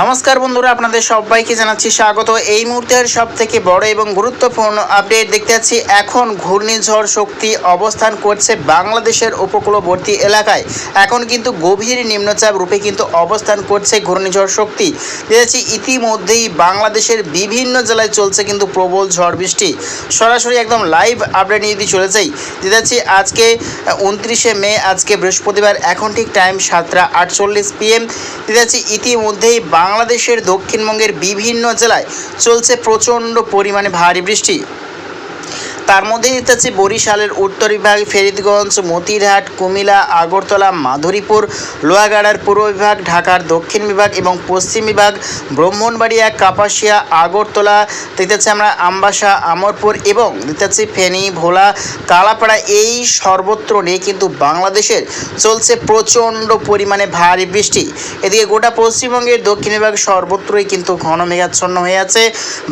নমস্কার বন্ধুরা, আপনাদের সবাইকে জানাচ্ছি স্বাগত। এই মুহূর্তের সব থেকে বড় এবং গুরুত্বপূর্ণ আপডেট দেখতে পাচ্ছি এখন ঘূর্ণিঝড় শক্তি অবস্থান করছে বাংলাদেশের উপকূলবর্তী এলাকায়। এখন কিন্তু গভীর নিম্নচাপ রূপে কিন্তু অবস্থান করছে ঘূর্ণিঝড় শক্তি। দেখতে পাচ্ছি ইতিমধ্যেই বাংলাদেশের বিভিন্ন জেলায় চলছে কিন্তু প্রবল ঝড় বৃষ্টি। সরাসরি একদম লাইভ আপডেট নিয়ে দিয়ে চলে যাই দেখতে আজকে উনত্রিশে মে, আজকে বৃহস্পতিবার, এখন ঠিক টাইম সাতটা আটচল্লিশ পিএম দেখতে ইতিমধ্যেই বাংলাদেশের দক্ষিণবঙ্গের বিভিন্ন জেলায় চলছে প্রচণ্ড পরিমাণে ভারী বৃষ্টি। তার মধ্যে পাচ্ছি বরিশালের উত্তর বিভাগ, ফেরিদগঞ্জ, মতিরহাট কুমিলা আগরতলা, মাধুরীপুর, লোহাগাড়ার পূর্ব বিভাগ, ঢাকার দক্ষিণ বিভাগ এবং পশ্চিম বিভাগ, ব্রাহ্মণবাড়িয়া, কাপাসিয়া, আগরতলা দেখতে পাচ্ছি আমরা আমবাসা, আমরপুর এবং দেখতে পাচ্ছি ফেনী, ভোলা, কালাপাড়া। এই সর্বত্র নিয়ে কিন্তু বাংলাদেশের চলছে প্রচণ্ড পরিমাণে ভারী বৃষ্টি। এদিকে গোটা পশ্চিমবঙ্গের দক্ষিণ বিভাগ সর্বত্রই কিন্তু ঘন মেঘাচ্ছন্ন হয়ে আছে।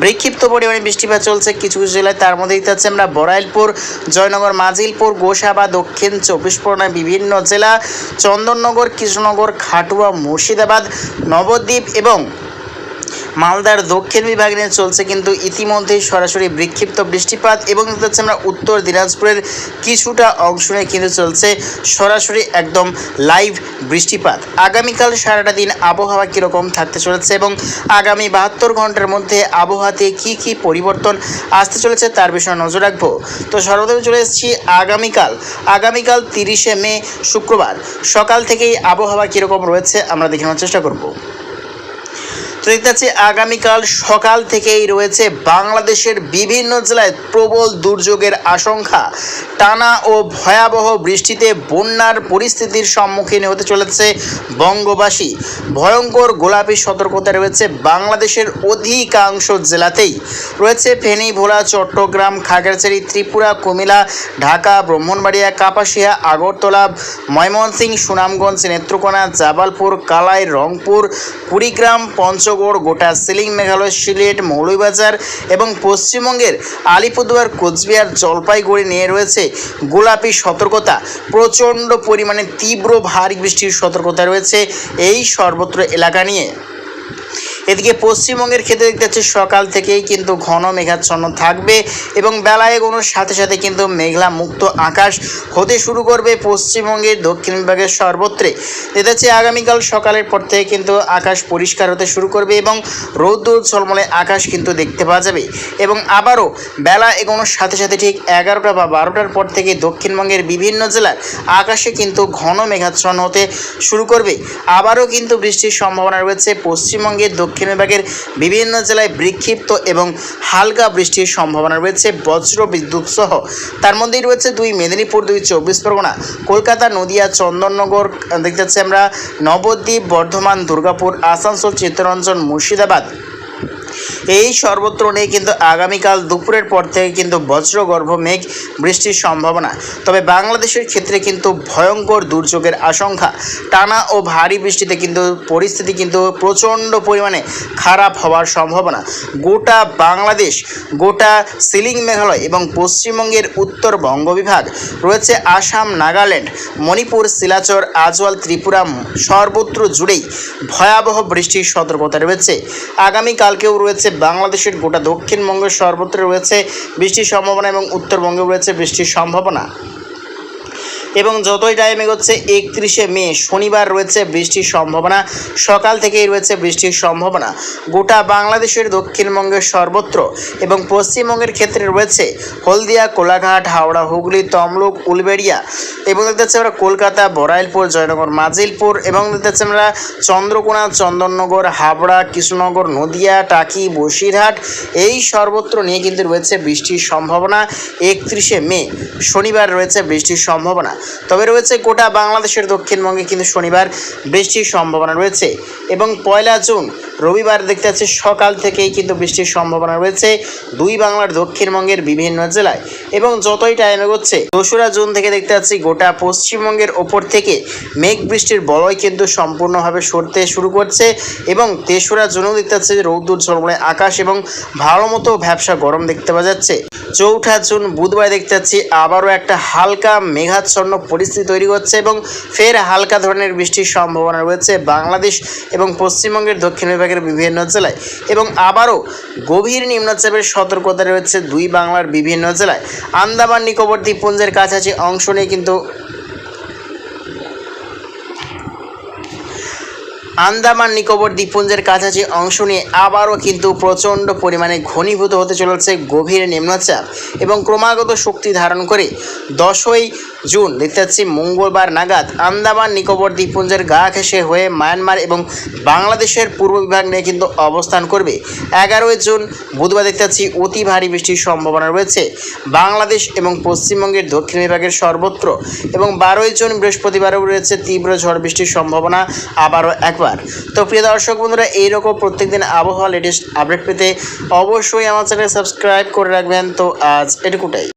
বিক্ষিপ্ত পরিমাণে বৃষ্টিপাত চলছে কিছু কিছু জেলায়, তার মধ্যে দেখতে পাচ্ছি আমরা বড়াইলপুর, জয়নগর, মাজিলপুর, গোসাবা, দক্ষিণ চব্বিশ পরগনার বিভিন্ন জেলা, চন্দননগর, কৃষ্ণনগর, খাটুয়া, মুর্শিদাবাদ, নবদ্বীপ এবং মালদার দক্ষিণ বিভাগ নিয়ে চলছে কিন্তু ইতিমধ্যেই সরাসরি বিক্ষিপ্ত বৃষ্টিপাত এবং দেখতে পাচ্ছি আমরা উত্তর দিনাজপুরের কিছুটা অংশ নিয়ে কিন্তু চলছে সরাসরি একদম লাইভ বৃষ্টিপাত। আগামীকাল সারাটা দিন আবহাওয়া কীরকম থাকতে চলেছে এবং আগামী বাহাত্তর ঘণ্টার মধ্যে আবহাওয়াতে কী কী পরিবর্তন আসতে চলেছে তার বিষয়ে নজর রাখব। তো সর্বপ্রথমে চলে এসেছি আগামীকাল। আগামীকাল তিরিশে মে শুক্রবার। সকাল থেকেই আবহাওয়া কীরকম রয়েছে আমরা দেখে নেওয়ার চেষ্টা করব। তো আগামীকাল সকাল থেকেই রয়েছে বাংলাদেশের বিভিন্ন জেলায় প্রবল দুর্যোগের আশঙ্কা। টানা ও ভয়াবহ বৃষ্টিতে বন্যার পরিস্থিতির সম্মুখীন হতে চলেছে বঙ্গবাসী। ভয়ঙ্কর গোলাপি সতর্কতা রয়েছে বাংলাদেশের অধিকাংশ জেলাতেই। রয়েছে ফেনী ভোলা চট্টগ্রাম, খাগড়াছড়ি, ত্রিপুরা কুমিলা ঢাকা, ব্রাহ্মণবাড়িয়া, কাপাসিয়া, আগরতলা, ময়মনসিংহ, সুনামগঞ্জ, নেত্রকোনা, জাবালপুর, কালাই, রংপুর, কুড়িগ্রাম পঞ্চগড় গোটা সিলিং মেঘালয়, সিলেট, মৌলভীবাজার এবং পশ্চিমবঙ্গের আলিপুরদুয়ার, কোচবিহার, জলপাইগুড়ি নিয়ে রয়েছে গোলাপি সতর্কতা। প্রচণ্ড পরিমাণে তীব্র ভারী বৃষ্টির সতর্কতা রয়েছে এই সর্বত্র এলাকা নিয়ে। এদিকে পশ্চিমবঙ্গের ক্ষেত্রে দেখতে পাচ্ছি সকাল থেকেই কিন্তু ঘন মেঘাচ্ছন্ন থাকবে এবং বেলায় এগোনোর সাথে সাথে কিন্তু মেঘলা মুক্ত আকাশ হতে শুরু করবে পশ্চিমবঙ্গের দক্ষিণ বিভাগের সর্বত্রে। দেখতে পাচ্ছি আগামীকাল সকালের পর থেকে কিন্তু আকাশ পরিষ্কার হতে শুরু করবে এবং রৌদ্র ঝলমলে আকাশ কিন্তু দেখতে পাওয়া যাবে। এবং আবারও বেলা এগোনোর সাথে সাথে ঠিক এগারোটা বা বারোটার পর থেকে দক্ষিণবঙ্গের বিভিন্ন জেলার আকাশে কিন্তু ঘন মেঘাচ্ছন্ন হতে শুরু করবে। আবারও কিন্তু বৃষ্টির সম্ভাবনা রয়েছে পশ্চিমবঙ্গের দক্ষিণ বিভাগের বিভিন্ন জেলায় বিক্ষিপ্ত এবং হালকা বৃষ্টির সম্ভাবনা রয়েছে, বজ্র বিদ্যুৎ সহ। তার মধ্যেই রয়েছে দুই মেদিনীপুর, দুই চব্বিশ পরগনা, কলকাতা, নদিয়া, চন্দননগর, দেখতে পাচ্ছি আমরা নবদ্বীপ, বর্ধমান, দুর্গাপুর, আসানসোল, চিত্তরঞ্জন, মুর্শিদাবাদ। এই সর্বত্র নেই, কিন্তু আগামীকাল দুপুরের পর থেকে কিন্তু বজ্রগর্ভ মেঘ বৃষ্টির সম্ভাবনা। তবে বাংলাদেশের ক্ষেত্রে কিন্তু ভয়ঙ্কর দুর্যোগের আশঙ্কা। টানা ও ভারী বৃষ্টিতে কিন্তু পরিস্থিতি কিন্তু প্রচণ্ড পরিমাণে খারাপ হওয়ার সম্ভাবনা। গোটা বাংলাদেশ, গোটা সিলিং মেঘালয় এবং পশ্চিমবঙ্গের উত্তর বঙ্গ বিভাগ রয়েছে আসাম, নাগাল্যান্ড, মণিপুর, শিলাচর, আজওয়াল, ত্রিপুরা, সর্বত্র জুড়েই ভয়াবহ বৃষ্টির সতর্কতা রয়েছে। আগামীকালকেও রয়েছে বাংলাদেশের গোটা দক্ষিণবঙ্গের সর্বত্র রয়েছে বৃষ্টির সম্ভাবনা এবং উত্তরবঙ্গে রয়েছে বৃষ্টির সম্ভাবনা। এবং যতই টাইম এগোচ্ছে, একত্রিশে মে, শনিবার রয়েছে বৃষ্টির সম্ভাবনা। সকাল থেকেই রয়েছে বৃষ্টির সম্ভাবনা। গোটা বাংলাদেশের দক্ষিণবঙ্গের সর্বত্র এবং পশ্চিমবঙ্গের ক্ষেত্রে রয়েছে হলদিয়া, কোলাঘাট, হাওড়া, হুগলি, তমলুক, উলবেড়িয়া এবং দেখতে পাচ্ছি আমরা কলকাতা বরাইলপুর জয়নগর, মাজিলপুর এবং দেখতে পাচ্ছি আমরা চন্দ্রকোনা, চন্দননগর, হাবড়া, কৃষ্ণনগর, নদিয়া, টাকি, বসিরহাট এই সর্বত্র নিয়ে কিন্তু রয়েছে বৃষ্টির সম্ভাবনা। একত্রিশে মে, শনিবার রয়েছে বৃষ্টির সম্ভাবনা। তবে রয়েছে গোটা বাংলাদেশের দক্ষিণবঙ্গে কিন্তু শনিবার বৃষ্টির সম্ভাবনা রয়েছে এবং পয়লা জুন রবিবার দেখতে পাচ্ছি সকাল থেকেই কিন্তু বৃষ্টির সম্ভাবনা রয়েছে। দুই বাংলার দক্ষিণবঙ্গের বিভিন্ন জেলায়। এবং যতই টাইম এগোচ্ছে, দোসরা জুন থেকে দেখতে পাচ্ছি গোটা পশ্চিমবঙ্গের ওপর থেকে মেঘ বৃষ্টির বলয় কিন্তু সম্পূর্ণভাবে সরতে শুরু করছে। এবং তেসরা জুনও দেখতে পাচ্ছি যে রৌদ্র ঝলমলে আকাশ এবং ভালো মতো ভ্যাবসা গরম দেখতে পাওয়া যাচ্ছে। চৌঠা জুন বুধবার দেখতে পাচ্ছি আবারও একটা হালকা মেঘাচ্ছন্ন পরিস্থিতি তৈরি হচ্ছে এবং ফের হালকা ধরনের বৃষ্টির সম্ভাবনা রয়েছে। বাংলাদেশ এবং পশ্চিমবঙ্গের দক্ষিণ বিভাগের বিভাগের বিভিন্ন জেলায় এবং আবারও গভীর নিম্নচাপের সতর্কতা রয়েছে দুই বাংলার বিভিন্ন জেলায়। আন্দামান, নিকোবর দ্বীপপুঞ্জের কাছাকাছি অংশ নিয়ে কিন্তু আন্দামান, নিকোবর দ্বীপপুঞ্জের কাছাকাছি অংশ নিয়ে আবারও কিন্তু প্রচণ্ড পরিমাণে ঘনীভূত হতে চলেছে গভীর নিম্নচাপ এবং ক্রমাগত শক্তি ধারণ করে দশই জুন দেখতে পাচ্ছি মঙ্গলবার নাগাদ আন্দামান, নিকোবর দ্বীপপুঞ্জের গা ঘেঁষে হয়ে মায়ানমার এবং বাংলাদেশের পূর্ব বিভাগ নিয়ে কিন্তু অবস্থান করবে। এগারোই জুন, বুধবার দেখতে পাচ্ছি অতি ভারী বৃষ্টির সম্ভাবনা রয়েছে। বাংলাদেশ এবং পশ্চিমবঙ্গের দক্ষিণ বিভাগের সর্বত্র এবং বারোই জুন বৃহস্পতিবারও রয়েছে তীব্র ঝড় বৃষ্টির সম্ভাবনা আবারও একবার। তো প্রিয় দর্শক বন্ধুরা, এইরকম প্রত্যেকদিন আবহাওয়া লেটেস্ট আপডেট পেতে অবশ্যই আমার চ্যানেল সাবস্ক্রাইব করে রাখবেন। তো আজ এটুকুটাই।